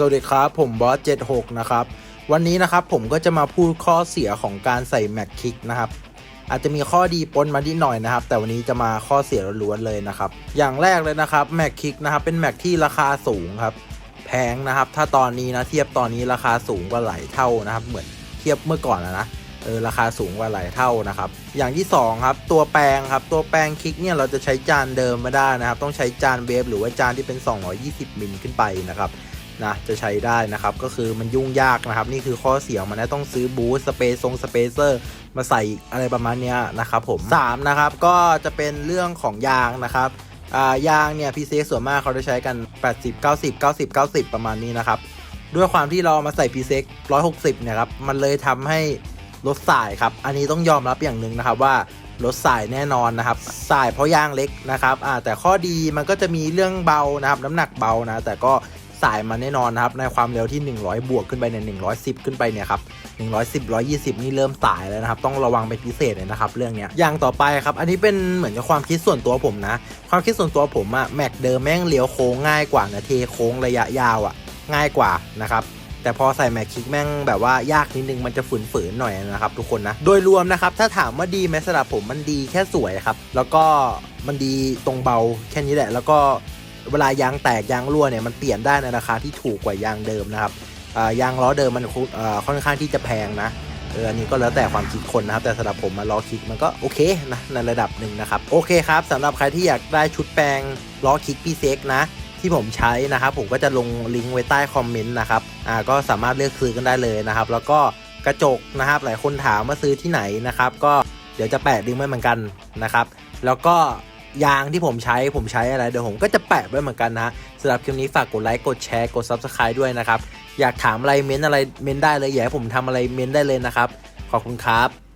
สวัสดีครับ ผมบอส76 นะครับ วันนี้นะครับผมก็จะมาพูดข้อเสียของการใส่แม็กคิกนะครับ อาจจะมีข้อดีปนมานิดหน่อยนะครับ แต่วันนี้จะมาข้อเสียล้วนๆเลยนะครับ อย่างแรกเลยนะครับแม็กคิกนะครับเป็นแม็กที่ราคาสูงครับ แพงนะครับ ถ้าตอนนี้นะเทียบตอนนี้ราคาสูงกว่าหลายเท่านะครับ เหมือนเทียบเมื่อก่อนนะนะเออราคาสูงกว่าหลายเท่านะครับ อย่างที่สองครับตัวแปรงครับตัวแปรงคิกเนี่ยเราจะใช้จานเดิมไม่ได้นะครับ ต้องใช้จานเวฟหรือว่าจานที่เป็น 220มิลขึ้นไปนะครับ นะจะใช้ได้นะครับ ก็คือมันยุ่งยากนะครับ นี่คือข้อเสียมันนะต้องซื้อบูสสเปซทรงสเปเซอร์มาใส่อะไรประมาณนี้นะครับผม3นะครับก็จะเป็นเรื่องของยางนะครับอ่ายางเนี่ยพีเซส่วนมากเขาจะใช้กัน 80 90 90 90 ประมาณนี้นะครับด้วยความที่เรามาใส่พีเซ็ก160เนี่ยครับ มันเลยทำให้รถสายครับ อันนี้ต้องยอมรับอย่างหนึ่งนะครับว่ารถสายแน่นอนนะครับ สายเพราะยางเล็กนะครับ อ่าแต่ข้อดีมันก็จะมีเรื่องเบานะครับ น้ำหนักเบานะ แต่ก็ สายมาแน่นอนนะครับในความเร็วที่ 100 บวกขึ้นไปเนี่ย110 ขึ้นไปเนี่ยครับ110 120 นี่เริ่มสายแล้วนะครับ ต้องระวังเป็นพิเศษเลยนะครับ เรื่องเนี้ยอย่างต่อไปครับ อันนี้เป็นเหมือนกับความคิดส่วนตัวผมนะ ความคิดส่วนตัวผมอะแม็กเดิมแม่งเลี้ยวโค้งง่ายกว่านะเทโค้งระยะยาวอะง่ายกว่านะครับแต่พอใส่แม็กคิกแม่งแบบว่ายากนิดนึงมันจะฝืนๆหน่อยนะครับทุกคนนะ โดยรวมนะครับ ถ้าถามว่าดีไหมสำหรับผมมันดีแค่สวยครับ แล้วก็มันดีตรงเบาแค่นี้แหละ แล้วก็ เวลายางแตกยางรั่วเนี่ยมันเปลี่ยนได้ในราคาที่ถูกกว่ายางเดิมนะครับยางล้อเดิมมันคุอ่าค่อนข้างที่จะแพงนะเอออันนี้ก็แล้วแต่ความคิดคนนะครับ แต่สำหรับผมมาล้อคิกมันก็โอเคนะในระดับหนึ่งนะครับ โอเคครับสำหรับใครที่อยากได้ชุดแปลงล้อคิกพี่เซ็กนะที่ผมใช้นะครับ ผมก็จะลงลิงก์ไว้ใต้คอมเมนต์นะครับอ่าก็สามารถเลือกซื้อกันได้เลยนะครับ แล้วก็กระจกนะครับ หลายคนถามว่าซื้อที่ไหนนะครับ ก็เดี๋ยวจะแปะลิงก์ไว้เหมือนกันนะครับ แล้วก็ ยางที่ผมใช้ผมใช้อะไร เดี๋ยวผมก็จะแปะไว้เหมือนกันนะสำหรับคลิปนี้ฝากกดไลค์กดแชร์กด Subscribe ด้วยนะครับ อยากถามอะไรเม้นอะไรเม้นได้เลย อยากให้ผมทำอะไรเม้นได้เลยนะครับ ขอบคุณครับ